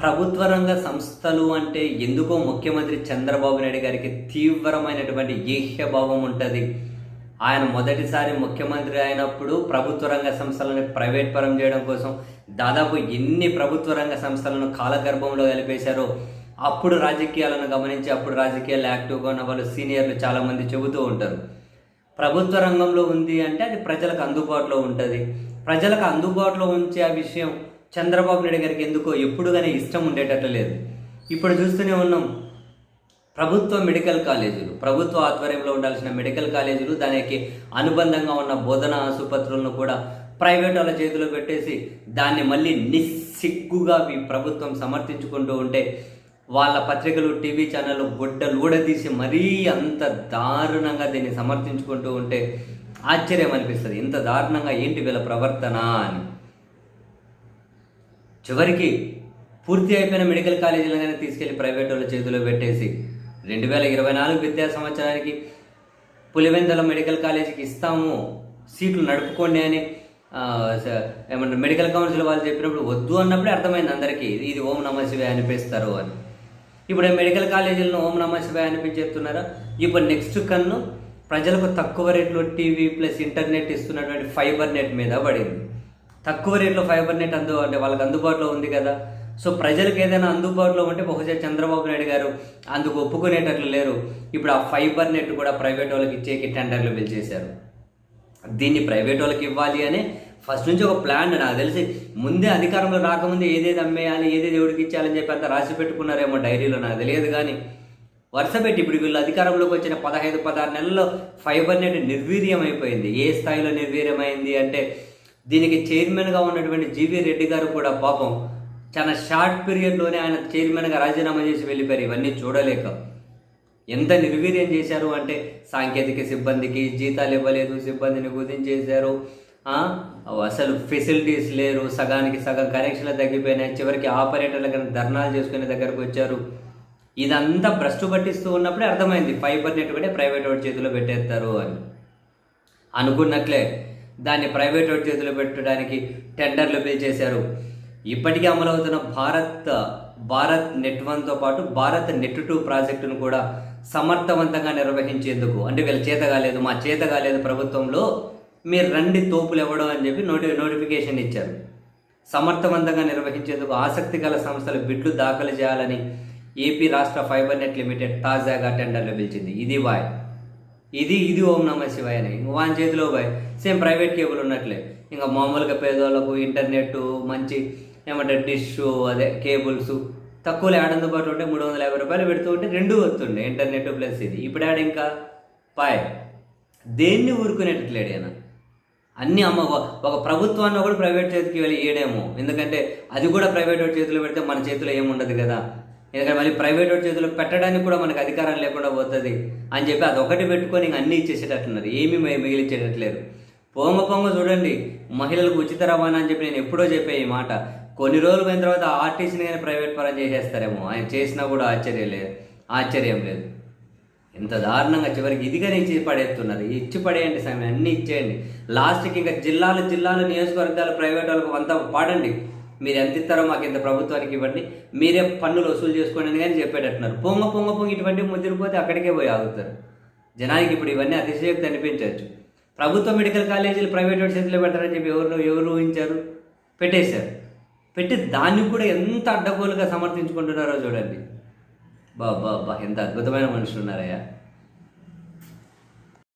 ప్రభుత్వ రంగ సంస్థలు అంటే ఎందుకో ముఖ్యమంత్రి చంద్రబాబు నాయుడు గారికి తీవ్రమైనటువంటి ఈహ్యభావం ఉంటుంది. ఆయన మొదటిసారి ముఖ్యమంత్రి అయినప్పుడు ప్రభుత్వ రంగ సంస్థలను ప్రైవేట్ పరం చేయడం కోసం దాదాపు ఎన్ని ప్రభుత్వ రంగ సంస్థలను కాలగర్భంలో కలిపేశారో అప్పుడు రాజకీయాలను గమనించి అప్పుడు రాజకీయాలు యాక్టివ్గా ఉన్న వాళ్ళు సీనియర్లు చాలామంది చెబుతూ ఉంటారు. ప్రభుత్వ రంగంలో ఉంది అంటే అది ప్రజలకు అందుబాటులో ఉంటుంది. ప్రజలకు అందుబాటులో ఉంచే ఆ విషయం చంద్రబాబు నాయుడు గారికి ఎందుకో ఎప్పుడు కానీ ఇష్టం ఉండేటట్లు లేదు. ఇప్పుడు చూస్తూనే ఉన్నాం. ప్రభుత్వ మెడికల్ కాలేజీలు ప్రభుత్వ ఆధ్వర్యంలో ఉండాల్సిన మెడికల్ కాలేజీలు దానికి అనుబంధంగా ఉన్న బోధన ఆసుపత్రులను కూడా ప్రైవేట్ వాళ్ళ చేతిలో పెట్టేసి దాన్ని మళ్ళీ నిస్సిగ్గుగా మీ ప్రభుత్వం సమర్థించుకుంటూ ఉంటే వాళ్ళ పత్రికలు టీవీ ఛానళ్ళు గుడ్డలు ఊడదీసి మరీ అంత దారుణంగా దీన్ని సమర్థించుకుంటూ ఉంటే ఆశ్చర్యం అనిపిస్తుంది. ఇంత దారుణంగా ఏంటి వీళ్ళ ప్రవర్తన అని. చివరికి పూర్తి అయిపోయిన మెడికల్ కాలేజీలనే తీసుకెళ్ళి ప్రైవేట్ వాళ్ళ చేతిలో పెట్టేసి రెండు వేల ఇరవై నాలుగు విద్యా సంవత్సరానికి పులివెందల మెడికల్ కాలేజీకి ఇస్తాము సీట్లు నడుపుకోండి అని ఏమంటారు మెడికల్ కౌన్సిల్ వాళ్ళు చెప్పినప్పుడు వద్దు అన్నప్పుడే అర్థమైంది అందరికీ ఇది- ఓం నమ శివాయ అనిపిస్తారు అని. ఇప్పుడు మెడికల్ కాలేజీలను ఓం నమ శివాయ అనిపించేస్తున్నారా? ఇప్పుడు నెక్స్ట్ కన్ను ప్రజలకు తక్కువ రేట్లో టీవీ ప్లస్ ఇంటర్నెట్ ఇస్తున్నటువంటి ఫైబర్ నెట్ మీద పడింది. తక్కువ రేట్లో ఫైబర్ నెట్ అందు అంటే వాళ్ళకి అందుబాటులో ఉంది కదా. సో ప్రజలకు ఏదైనా అందుబాటులో ఉంటే బహుశా చంద్రబాబు నాయుడు గారు అందుకు ఒప్పుకునేటట్లు లేరు. ఇప్పుడు ఆ ఫైబర్ నెట్ కూడా ప్రైవేట్ వాళ్ళకి ఇచ్చేకి టెండర్లు పిలిచేశారు దీన్ని ప్రైవేట్ వాళ్ళకి ఇవ్వాలి అని ఫస్ట్ నుంచి ఒక ప్లాన్ నాకు తెలిసి ముందే అధికారంలో రాకముందే ఏదేది అమ్మేయాలి ఏదేది ఎవడికి ఇచ్చాలని చెప్పి అంత రాసి పెట్టుకున్నారేమో డైరీలో నాకు తెలియదు కానీ వరుస పెట్టి ఇప్పుడు వీళ్ళు అధికారంలోకి వచ్చిన పదహైదు పదహారు నెలల్లో ఫైబర్ నెట్ నిర్వీర్యం అయిపోయింది ఏ స్థాయిలో నిర్వీర్యమైంది అంటే దీనికి చైర్మన్గా ఉన్నటువంటి జీవీ రెడ్డి గారు కూడా పాపం చాలా షార్ట్ పీరియడ్లోనే ఆయన చైర్మన్గా రాజీనామా చేసి వెళ్ళిపోయారు. ఇవన్నీ చూడలేక. ఎంత నిర్వీర్యం చేశారు అంటే సాంకేతిక సిబ్బందికి జీతాలు ఇవ్వలేదు సిబ్బందిని కుదించేశారు. అసలు ఫెసిలిటీస్ లేరు సగానికి సగం కనెక్షన్లు తగ్గిపోయినాయి. చివరికి ఆపరేటర్ల కన్నా ధర్నాలు చేసుకునే దగ్గరకు వచ్చారు. ఇదంతా భ్రష్టు పట్టిస్తూ ఉన్నప్పుడే అర్థమైంది. ఫైబర్ నెట్ కూడా ప్రైవేట్ వాడి చేతిలో పెట్టేస్తారు అని. అనుకున్నట్లే. దాన్ని ప్రైవేట్ చేతిలో పెట్టడానికి టెండర్లు పిలిచేశారు ఇప్పటికే అమలవుతున్న భారత్ భారత్ నెట్ వన్తో పాటు భారత్ నెట్ టూ ప్రాజెక్టును కూడా సమర్థవంతంగా నిర్వహించేందుకు అంటే వీళ్ళ చేత కాలేదు మా చేత కాలేదు ప్రభుత్వంలో మీరు రండి తోపులు ఇవ్వడం అని చెప్పి నోటి నోటిఫికేషన్ ఇచ్చారు. సమర్థవంతంగా నిర్వహించేందుకు ఆసక్తి గల సంస్థలు బిడ్లు దాఖలు చేయాలని ఏపీ రాష్ట్ర ఫైబర్ నెట్ లిమిటెడ్ తాజాగా టెండర్లు పిలిచింది. ఇది వాయ్. ఇది ఇది ఓం నమ శివాయ అని ఇంక వాని చేతిలో పోయి సేమ్ ప్రైవేట్ కేబుల్ ఉన్నట్లే. ఇంకా మామూలుగా పేదవాళ్ళకు ఇంటర్నెట్ మంచి ఏమంటే డిష్ అదే కేబుల్స్ తక్కువలో యాడ్ పాటు ఉంటే మూడు వందల యాభై రూపాయలు పెడుతూ ఉంటే రెండు వస్తుండే ఇంటర్నెట్ ప్లస్ ఇది. ఇప్పుడు యాడ్ ఇంకా? పాయ్. దేన్ని ఊరుకునేటట్లేడు ఆయన అన్ని అమ్మ ఒక- ప్రభుత్వాన్ని కూడా ప్రైవేట్ చేతికి వెళ్ళి ఏడేమో ఎందుకంటే అది కూడా ప్రైవేట్ చేతిలో పెడితే మన చేతిలో ఏముండదు కదా. ఎందుకంటే మళ్ళీ ప్రైవేట్ వాడి చేతిలో పెట్టడానికి కూడా మనకు అధికారం లేకుండా పోతుంది అని చెప్పి అది ఒకటి పెట్టుకొని ఇంక అన్నీ ఇచ్చేసేటట్టున్నారు. ఏమీ మి- పొంగ పొంగ చూడండి. మహిళలకు ఉచిత రవాణా అని చెప్పి నేను ఎప్పుడో చెప్పే ఈ మాట. కొన్ని రోజులు పోయిన తర్వాత ఆర్టీసీని కానీ ప్రైవేట్ పరం చేసేస్తారేమో. ఆయన చేసినా కూడా ఆశ్చర్యం లేదు. ఆశ్చర్యం లేదు. ఎంత దారుణంగా చివరికి ఇదిగా ఇచ్చి పడేస్తున్నారు. ఇచ్చి పడేయండి సమయం అన్నీ ఇచ్చేయండి. లాస్ట్కి ఇంకా జిల్లాలు జిల్లాలు నియోజకవర్గాలు ప్రైవేట్ వాళ్ళకు అంతా పాడండి. మీరు ఎంత ఇస్తారో మాకు ఇంత ప్రభుత్వానికి ఇవ్వండి. మీరే పన్నులు వసూలు చేసుకోండి అని కానీ చెప్పేటట్టున్నారు. పొంగ పొంగ పొంగి ఇటువంటి ముద్రపోతే అక్కడికే పోయి ఆగుతారు. జనానికి ఇప్పుడు ఇవన్నీ అతిశయోక్తి అనిపించవచ్చు. ప్రభుత్వ మెడికల్ కాలేజీలు ప్రైవేట్ వాడి చేతిలో పెడతారని చెప్పి ఎవరు ఎవరు ఊహించారు? పెట్టేశారు. పెట్టి దాన్ని కూడా ఎంత అడ్డగోలుగా సమర్థించుకుంటున్నారో చూడండి. బా బా బా ఎంత అద్భుతమైన మనుషులు ఉన్నారయ్యా.